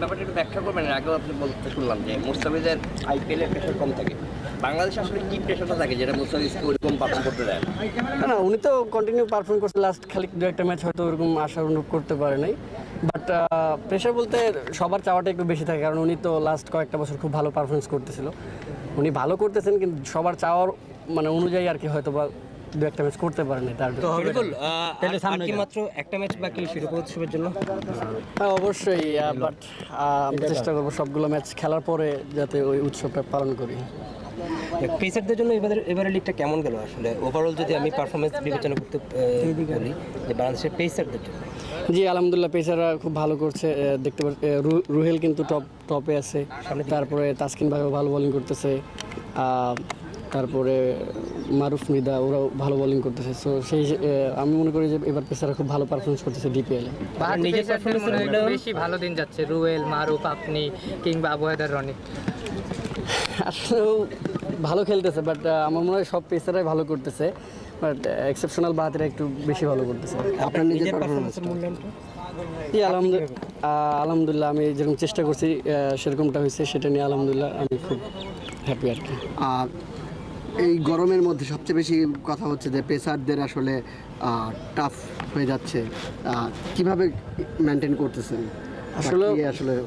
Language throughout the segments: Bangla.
ব্যাপারটা একটু ব্যাখ্যা করবেন আগেও আপনি বলতে শুনলাম যে মুস্তাফিজের আইপিএল প্রেশার কম থাকে। বাংলাদেশে আসলে কি প্রেশারটা থাকে যেটা মুস্তাফিজকে ওরকম পারফর্ম করতে দেয়? না? না উনি তো কন্টিনিউ পারফর্ম করছে লাস্ট খালি দু একটা ম্যাচ হয়তো ওরকম আশা অনুভব করতে পারে নাই। বাট প্রেশার বলতে সবার চাওয়াটা একটু বেশি থাকে, কারণ উনি তো লাস্ট কয়েকটা বছর খুব ভালো পারফরমেন্স করতেছিল। উনি ভালো করতেছেন, কিন্তু সবার চাওয়ার মানে অনুযায়ী আর কি হয়তো বা দু একটা ম্যাচ করতে পারে নাই তার কি মাত্র একটা ম্যাচ বাকি শিরোপা উৎসবের জন্য? হ্যাঁ অবশ্যই বাট আমি চেষ্টা করব সবগুলো ম্যাচ খেলার পরে যাতে ওই উৎসবটা পালন করি। পেসারদের জন্য এবারে এবারে লিগটা কেমন গেল আসলে? ওভারঅল যদি আমি পারফরমেন্স বিবেচনা করতে বলি যে বাংলাদেশের পেসারদের জন্য। জি আলহামদুলিল্লাহ পেসাররা খুব ভালো করছে দেখতে পাচ্ছি রুহেল কিন্তু টপ টপে আছে। তারপরে তাসকিন ভাইও ভালো বোলিং করতেছে। আহ, তারপরে মারুফ মৃদা ওরাও ভালো বোলিং করতেছে। সো সেই আমি মনে করি যে এবার পেসাররা খুব ভালো পারফরমেন্স করতেছে ডিপিএলে? বেশি ভালো দিন যাচ্ছে। রুয়েল মারুফ আপনি কিংবা আবহাওয়াদার রনি। আসলেও ভালো খেলতেছে বাট আমার মনে হয় সব পেসারাই ভালো করতেছে বাট এক্সেপশনাল বাহাতিরা একটু বেশি ভালো করতেছে। আপনার নিজের পারফরমেন্স পারফরমেন্সের মূল্যায়নটা? জি আলহামদুলিল্লাহ আলহামদুলিল্লাহ আমি যেরকম চেষ্টা করছি সেরকমটা হয়েছে সেটা নিয়ে আলহামদুলিল্লাহ আমি খুব হ্যাপি আর কি। আর এই গরমের মধ্যে সবচেয়ে বেশি কথা হচ্ছে যে পেসারদের আসলে টাফ হয়ে যাচ্ছে। কীভাবে মেনটেন করতেছেন? আসলে- আসলে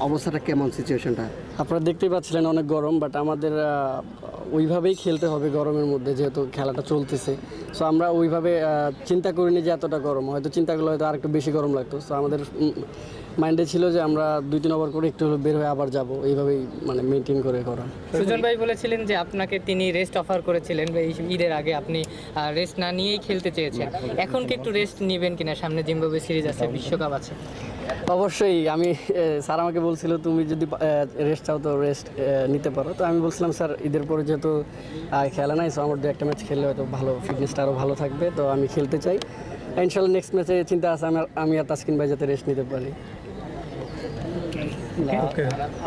অবস্থাটা কেমন সিচুয়েশনটা আপনারা দেখতেই পাচ্ছিলেন অনেক গরম বাট আমাদের ওইভাবেই খেলতে হবে গরমের মধ্যে যেহেতু খেলাটা চলতেছে। সো আমরা ওইভাবে চিন্তা করিনি যে এতটা গরম। হয়তো চিন্তা করলে হয়তো আরেকটু বেশি গরম লাগতো। সো আমাদের মাইন্ডে ছিল যে আমরা দুই তিন ওভার করে একটু বের হয়ে আবার যাব। এইভাবেই মানে মেনটেন করে করা সুজন ভাই বলেছিলেন যে আপনাকে তিনি রেস্ট অফার করেছিলেন ঈদের আগে আপনি রেস্ট না নিয়েই খেলতে চেয়েছেন। এখন কি একটু রেস্ট নেবেন কিনা? সামনে জিম্বাবুয়ে সিরিজ আছে বিশ্বকাপ আছে। অবশ্যই আমি স্যার আমাকে বলছিল তুমি যদি রেস্ট চাও তো রেস্ট নিতে পারো। তো আমি বলছিলাম স্যার ঈদের পরে যেহেতু খেলা নাই সো আমার দু একটা ম্যাচ খেললে হয়তো ভালো ফিটনেসটা আরও ভালো থাকবে। তো আমি খেলতে চাই। ইনশাল্লাহ নেক্সট ম্যাচে চিন্তা আছে আমার আমি আর তাসকিন ভাই যাতে রেস্ট নিতে পারি।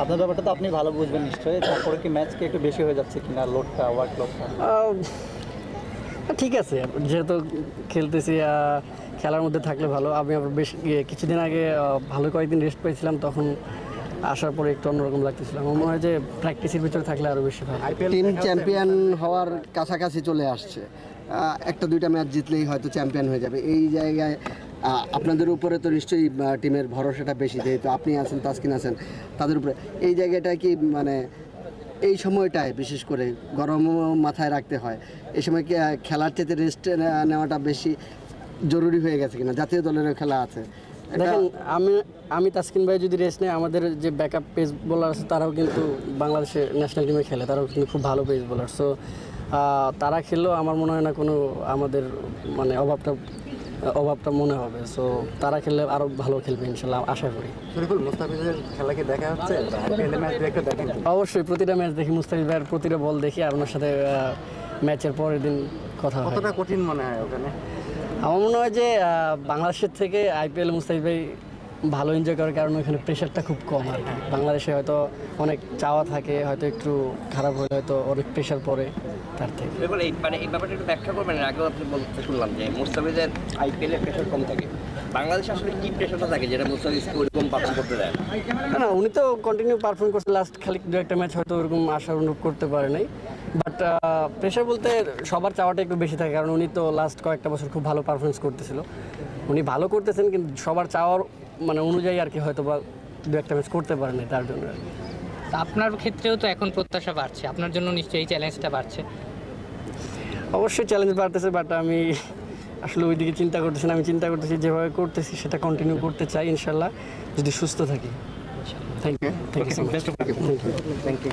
আপনার ব্যাপারটা তো আপনি ভালো বুঝবেন নিশ্চয়ই তারপরে কি ম্যাচ কি একটু বেশি হয়ে যাচ্ছে কিনা লোডটা ওয়ার্ক লোডটা ঠিক আছে যেহেতু খেলতেছি খেলার মধ্যে থাকলে ভালো। আমি আবার বেশ কিছুদিন আগে ভালো কয়েকদিন রেস্ট পেয়েছিলাম তখন আসার পরে একটু অন্যরকম লাগতেছিল। আমার মনে হয় যে প্র্যাকটিসের ভিতরে থাকলে আরও বেশি ভালো। টিম চ্যাম্পিয়ন হওয়ার কাছাকাছি চলে আসছে। একটা দুইটা ম্যাচ জিতলেই হয়তো চ্যাম্পিয়ন হয়ে যাবে। এই জায়গায় আপনাদের উপরে তো নিশ্চয়ই টিমের ভরসাটা বেশি, যেহেতু আপনি আছেন, তাসকিন আছেন, তাদের উপরে। এই জায়গাটায় কি মানে এই সময়টায় বিশেষ করে গরম মাথায় রাখতে হয়? এই সময় কি খেলার চেয়ে রেস্ট নেওয়াটা বেশি জরুরি হয়ে গেছে কিনা? জাতীয় দলেরও খেলা আছে। দেখেন, আমি আমি তাসকিন ভাই যদি রেস্ট নেই আমাদের যে ব্যাকআপ পেস বোলার আছে, তারাও কিন্তু বাংলাদেশের ন্যাশনাল টিমে খেলে। তারাও কিন্তু খুব ভালো পেস বোলার সো তারা খেললেও আমার মনে হয় না কোনো আমাদের মানে অভাবটা অভাবটা মনে হবে সো তারা খেললে আরও ভালো খেলবে ইনশাল্লাহ আশা করি। শরীফুল মুস্তাফিজের খেলা কি দেখা হচ্ছে? অবশ্যই প্রতিটা ম্যাচ দেখি মুস্তাফিজ ভাইয়ের প্রতিটা বল দেখি আর ওনার সাথে ম্যাচের পরের দিন কথা কতটা কঠিন মনে হয় ওখানে? আমার মনে হয় যে বাংলাদেশের থেকে আইপিএল মুস্তাফিজ ভাই ভালো এনজয় করার কারণে ওখানে প্রেশারটা খুব কম আর কি। বাংলাদেশে হয়তো অনেক চাওয়া থাকে হয়তো একটু খারাপ হলে হয়তো অনেক প্রেশার পড়ে। তার থেকে। এবার এই মানে এই ব্যাপারটা একটু ব্যাখ্যা করবেন আগেও আপনি বলতে শুনলাম যে মুস্তাফিজের আইপিএল এর প্রেশার কম থাকে। বাংলাদেশে আসলে কি প্রেশারটা থাকে যেটা মুস্তাফিজকে ওরকম পারফর্ম করতে দেয় না? না উনি তো কন্টিনিউ পারফর্ম করছে। লাস্ট খালি দু একটা ম্যাচ হয়তো ওরকম আশা অনুভব করতে পারে নাই। বাট প্রেশার বলতে সবার চাওয়াটা একটু বেশি থাকে। কারণ উনি তো লাস্ট কয়েকটা বছর খুব ভালো পারফরমেন্স করতেছিল। উনি ভালো করতেছেন কিন্তু সবার চাওয়ার মানে অনুযায়ী আর কি হয়তো বা দু একটা ম্যাচ করতে পারে নাই তার জন্য আর কি। আপনার ক্ষেত্রেও তো এখন প্রত্যাশা বাড়ছে। আপনার জন্য নিশ্চয়ই এই চ্যালেঞ্জটা বাড়ছে। অবশ্যই চ্যালেঞ্জ বাড়তেছে বাট আমি আসলে ওই দিকে চিন্তা করতেছি না। আমি চিন্তা করতেছি যেভাবে করতেছি সেটা কন্টিনিউ করতে চাই ইনশাল্লাহ যদি সুস্থ থাকি। Thank you thank you thank you thank you